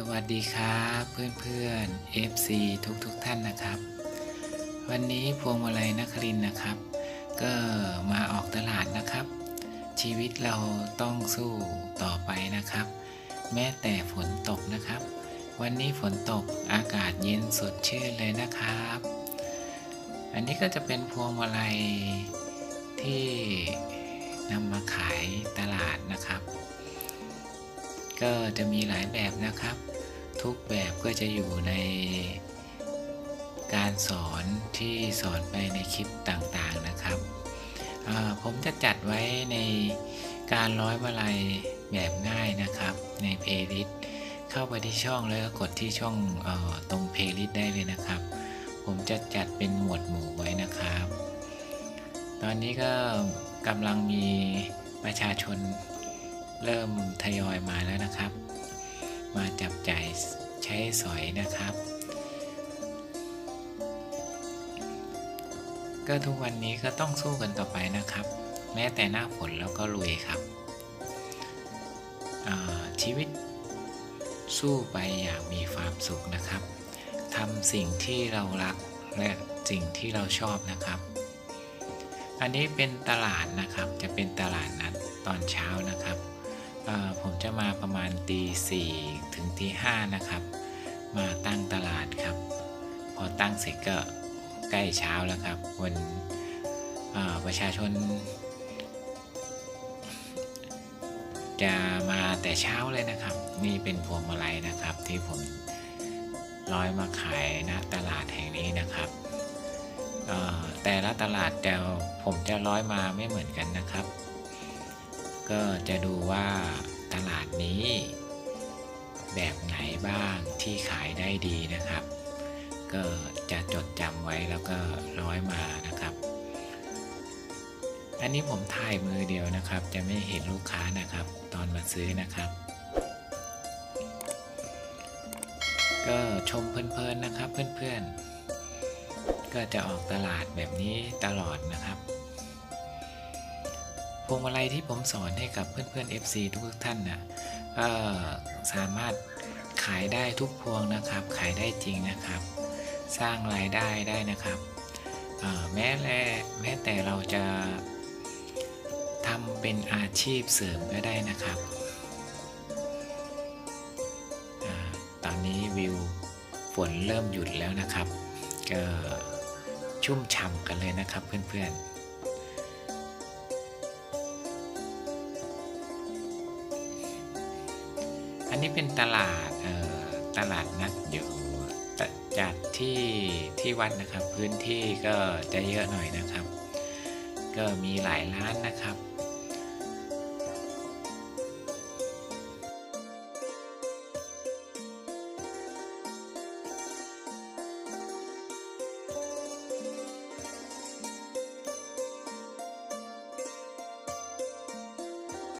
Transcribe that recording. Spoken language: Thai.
สวัสดีครับเพื่อนๆ FC ทุกๆทท่านนะครับ วันนี้พวงมาลัยนครินนะครับ ก็มาออกตลาดนะครับ ชีวิตเราต้องสู้ต่อไปนะครับ แม้แต่ฝนตกนะครับ วันนี้ฝนตกอากาศเย็นสดชื่นเลยนะครับ อันนี้ก็จะเป็นพวงมาลัยที่นำมาขายตลาดนะครับก็จะมีหลายแบบนะครับ ทุกแบบก็จะอยู่ในการสอนที่สอนไปในคลิปต่างๆนะครับ ผมจะจัดไว้ในการร้อยมาลัยแบบง่ายนะครับ ในเพลย์ลิสต์เข้าไปที่ช่องแล้วก็กดที่ช่องออตรงเพลย์ลิสต์ได้เลยนะครับ ผมจะจัดเป็นหมวดหมู่ไว้นะครับ ตอนนี้ก็กำลังมีประชาชนเริ่มทยอยมาแล้วนะครับ มาจับจ่ายใช้สอยนะครับ ก็ทุกวันนี้ก็ต้องสู้กันต่อไปนะครับ แม้แต่หน้าฝนแล้วก็ลุยครับชีวิตสู้ไปอย่างมีความสุขนะครับทำสิ่งที่เรารักและสิ่งที่เราชอบนะครับ อันนี้เป็นตลาดนะครับจะเป็นตลาดนัดตอนเช้านะครับ ผมจะมาประมาณตีสี่ถึงตีห้านะครับ มาตั้งตลาดครับ พอตั้งเสร็จก็ใกล้เช้าแล้วครับวันประชาชน จะมาแต่เช้าเลยนะครับ นี่เป็นพวงมาลัยนะครับ ที่ผมร้อยมาขายณตลาดแห่งนี้นะครับแต่ละตลาดแต่ผมจะร้อยมาไม่เหมือนกันนะครับ ก็จะดูว่าตลาดนี้ แบบไหนบ้างที่ขายได้ดีนะครับ ก็จะจดจำไว้แล้วก็ร้อยมานะครับ อันนี้ผมถ่ายมือเดียวนะครับ จะไม่เห็นลูกค้านะครับ ตอนมาซื้อนะครับ ก็ชมเพลินๆนะครับเพื่อนๆก็จะออกตลาดแบบนี้ตลอดนะครับ พวงมาลัยที่ผมสอนให้กับเพื่อนๆ FC ทุกท่านนะก็สามารถขายได้ทุกพวงนะครับ ขายได้จริงนะครับ สร้างรายได้ได้นะครับแม้แลแม้แต่เราจะทำเป็นอาชีพเสริมก็ได้นะครับอตอนนี้วิวฝนเริ่มหยุดแล้วนะครับ ก็ชุ่มฉ่ำกันเลยนะครับเพื่อนๆ นนี้เป็นตลาดเอ่อตลาดนัดอยู่จัดที่ที่วัดนะครับ พื้นที่ก็จะเยอะหน่อยนะครับ ก็มีหลายร้านนะครับ